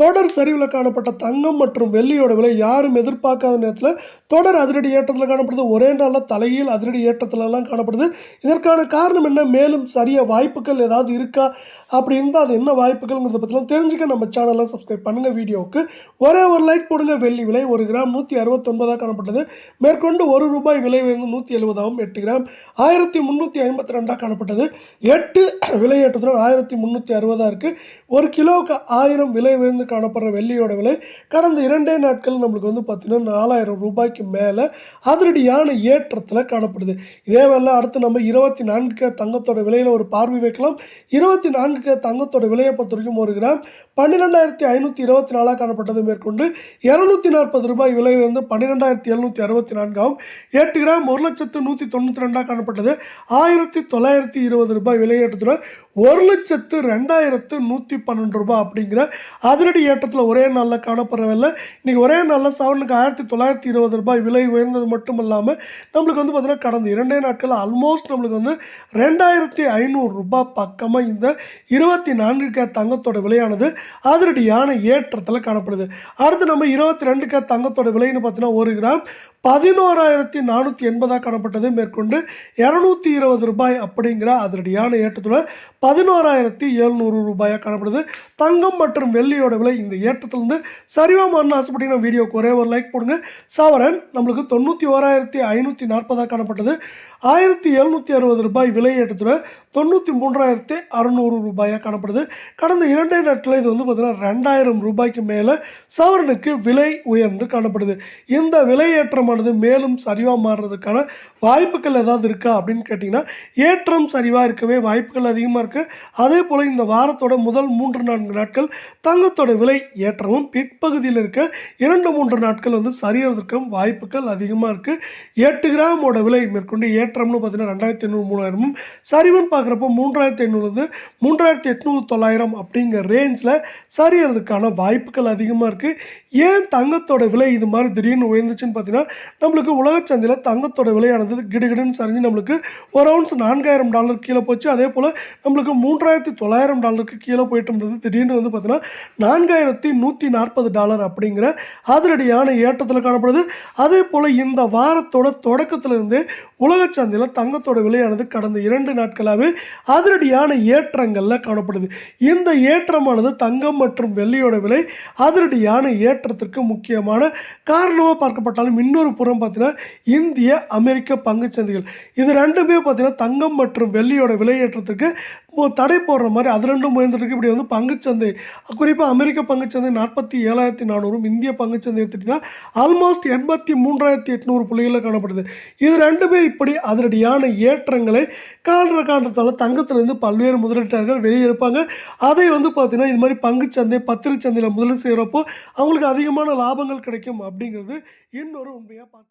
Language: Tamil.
தொடர் சரிவில் காணப்பட்ட தங்கம் மற்றும் வெள்ளியோட விலை யாரும் எதிர்பார்க்காத நேரத்தில் தொடர் அதிரடி ஏற்றத்தில் காணப்படுது. ஒரே நாளில் தலையில் அதிரடி ஏற்றத்திலலாம் காணப்படுது. இதற்கான காரணம் என்ன? மேலும் சரிய வாய்ப்புகள் ஏதாவது இருக்கா? அப்படி இருந்தால் அது என்ன வாய்ப்புகள்ங்கிறத பற்றிலாம் தெரிஞ்சுக்க நம்ம சேனலை சப்ஸ்கிரைப் பண்ணுங்கள் வீடியோவுக்கு ஒரே ஒரு லைக் போடுங்க. வெள்ளி விலை ஒரு கிராம் நூற்றி அறுபத்தொன்பதாக காணப்பட்டது. மேற்கொண்டு ஒரு ரூபாய் விலை வந்து நூற்றி எழுபதாகவும் எட்டு கிராம் ஆயிரத்தி முந்நூற்றி ஐம்பத்தி ரெண்டாக காணப்பட்டது. எட்டு விலை ஏற்றத்துடன் ஆயிரத்தி முந்நூற்றி அறுபதாக இருக்குது ஒரு கிலோவுக்கு ஆயிரம் விலை உயர்ந்து காணப்படுற வெள்ளியோட விலை கடந்த இரண்டே நாட்கள் நம்மளுக்கு வந்து பார்த்தீங்கன்னா நாலாயிரம் ரூபாய்க்கு மேலே அதிரடியான ஏற்றத்தில் காணப்படுது. இதே வேலை அடுத்து நம்ம இருபத்தி நான்கு தங்கத்தோட விலையில் ஒரு பார்வை வைக்கலாம். இருபத்தி நான்கு தங்கத்தோட விலையை பொறுத்த வரைக்கும் ஒரு கிராம் பன்னிரெண்டாயிரத்தி ஐநூற்றி இருபத்தி நாலாக காணப்பட்டது மேற்கொண்டு இரநூத்தி நாற்பது ரூபாய் விலை வந்து பன்னிரெண்டாயிரத்தி எழுநூற்றி அறுபத்தி நான்காகவும் எட்டு கிராம் ஒரு லட்சத்து நூற்றி தொண்ணூற்றி ரெண்டாக காணப்பட்டது. ஆயிரத்தி தொள்ளாயிரத்தி இருபது ரூபாய் விலையேற்றத்துடன் ஒரு லட்சத்து ரெண்டாயிரத்து நூற்றி பன்னெண்டு ரூபாய் அப்படிங்கிற அதிரடி ஏற்றத்தில் ஒரே நாளில் காணப்படவில்லை. இன்றைக்கி ஒரே நாளில் சவனுக்கு ஆயிரத்தி தொள்ளாயிரத்தி இருபது ரூபாய் விலை உயர்ந்தது மட்டும் இல்லாமல் நம்மளுக்கு வந்து பார்த்திங்கன்னா கடந்த இரண்டே நாட்களில் ஆல்மோஸ்ட் நம்மளுக்கு வந்து ரெண்டாயிரத்தி ஐநூறு ரூபாய் பக்கமாக இந்த இருபத்தி நான்கு கே தங்கத்தோட விலையானது அதிரடியான ஏற்றத்தில் காணப்படுது. அடுத்து நம்ம இருபத்தி ரெண்டு கே தங்கத்தோட விலைன்னு பார்த்தீங்கன்னா ஒரு கிராம் பதினோராயிரத்தி நானூற்றி எண்பதாக காணப்பட்டது மேற்கொண்டு இரநூத்தி இருபது ரூபாய் அப்படிங்கிற அதிரடியான ஏற்றத்துடன் பதினோராயிரத்தி எழுநூறு ரூபாயாக காணப்படுது. தங்கம் மற்றும் வெள்ளியோட விலை இந்த ஏற்றத்துலேருந்து சரிவா மாறின ஆசைப்பட்டீங்கன்னா வீடியோக்கு ஒரே ஒரு லைக் போடுங்க. சவரன் நம்மளுக்கு தொண்ணூற்றி ஓராயிரத்தி ஐநூற்றி நாற்பதாக காணப்பட்டது. ஆயிரத்தி எழுநூற்றி அறுபது ரூபாய் விலை ஏற்றத்துடன் தொண்ணூற்றி மூன்றாயிரத்தி அறநூறு ரூபாயாக காணப்படுது. கடந்த இரண்டே நாட்களில் இது வந்து பார்த்திங்கன்னா ரெண்டாயிரம் ரூபாய்க்கு மேலே சவரனுக்கு விலை உயர்ந்து காணப்படுது. இந்த விலை ஏற்றமானது மேலும் சரிவாக மாறுறதுக்கான வாய்ப்புகள் ஏதாவது இருக்கா அப்படின்னு கேட்டிங்கன்னா ஏற்றம் சரிவாக இருக்கவே வாய்ப்புகள் அதிகமாக இருக்குது அதே போல் இந்த வாரத்தோட முதல் மூன்று நான்கு நாட்கள் தங்கத்தோட விலை ஏற்றமும் பிற்பகுதியில் இருக்க இரண்டு மூன்று நாட்கள் வந்து சரியறதுக்கும் வாய்ப்புகள் அதிகமாக இருக்குது எட்டு கிராமோட விலை மேற்கொண்டு ஏற்றம்னு பார்த்தீங்கன்னா ரெண்டாயிரத்தி ஐநூறு மூணாயிரமும் சரிவுன்னு பார்க்குறப்போ மூன்றாயிரத்தி ஐநூறுலேருந்து மூன்றாயிரத்தி எட்நூறு தொள்ளாயிரம் அப்படிங்கிற ரேஞ்சில் சரியறதுக்கான வாய்ப்புகள் அதிகமாக இருக்குது ஏன் தங்கத்தோட விலை இது மாதிரி திடீர்னு உயர்ந்துச்சுன்னு பார்த்தீங்கன்னா நம்மளுக்கு உலக சந்தையில் தங்கத்தோட விலையானது கிடுகிடுன்னு சரிஞ்சு நம்மளுக்கு ஒரு அவுன்ஸ் நான்காயிரம் டாலர் கீழே போச்சு. அதே போல் நம்மளுக்கு மூன்றாயிரத்தி தொள்ளாயிரம் டாலருக்கு கீழே போயிட்டு இருந்தது. திடீர்னு வந்து பார்த்தீங்கன்னா நான்காயிரத்தி நூற்றி நாற்பது டாலர் அப்படிங்கிற அதிரடியான ஏற்றத்தில் காணப்படுது. அதே போல் இந்த வாரத்தோட தொடக்கத்திலிருந்து உலக சந்தையில் தங்கத்தோட விலையானது கடந்த இரண்டு நாட்களாகவே அதிரடியான ஏற்றங்களில் காணப்படுது. இந்த ஏற்றமானது தங்கம் மற்றும் வெள்ளியோட விலை அதிரடியான ஏற்றத்திற்கு முக்கியமான காரணமாக பார்க்கப்பட்டாலும் இன்னொரு புறம் பார்த்தீங்கன்னா இந்திய அமெரிக்க பங்குச் சந்தைகள் இது ரெண்டுமே பார்த்தீங்கன்னா தங்கம் மற்றும் வெள்ளியோட விலையேற்றத்துக்கு தடை போடுற மாதிரி அது ரெண்டும் முயன்றதுக்கு இப்படி வந்து பங்குச்சந்தை குறிப்பாக அமெரிக்க பங்குச்சந்தை நாற்பத்தி ஏழாயிரத்தி நானூறும் இந்திய பங்குச்சந்தை எடுத்துட்டிங்கன்னா ஆல்மோஸ்ட் எண்பத்தி மூன்றாயிரத்தி எட்நூறு புள்ளிகளில் காணப்படுது. இது ரெண்டுமே இப்படி அதனுடையான ஏற்றங்களை காண்ற காரணத்தால் தங்கத்திலிருந்து பல்வேறு முதலீட்டாளர்கள் வெளியே எடுப்பாங்க அதை வந்து பார்த்தீங்கன்னா இது மாதிரி பங்குச்சந்தை பத்திரிச்சந்தையில் முதலீடு செய்கிறப்போ அவங்களுக்கு அதிகமான லாபங்கள் கிடைக்கும் அப்படிங்கிறது இன்னொரு Veya parka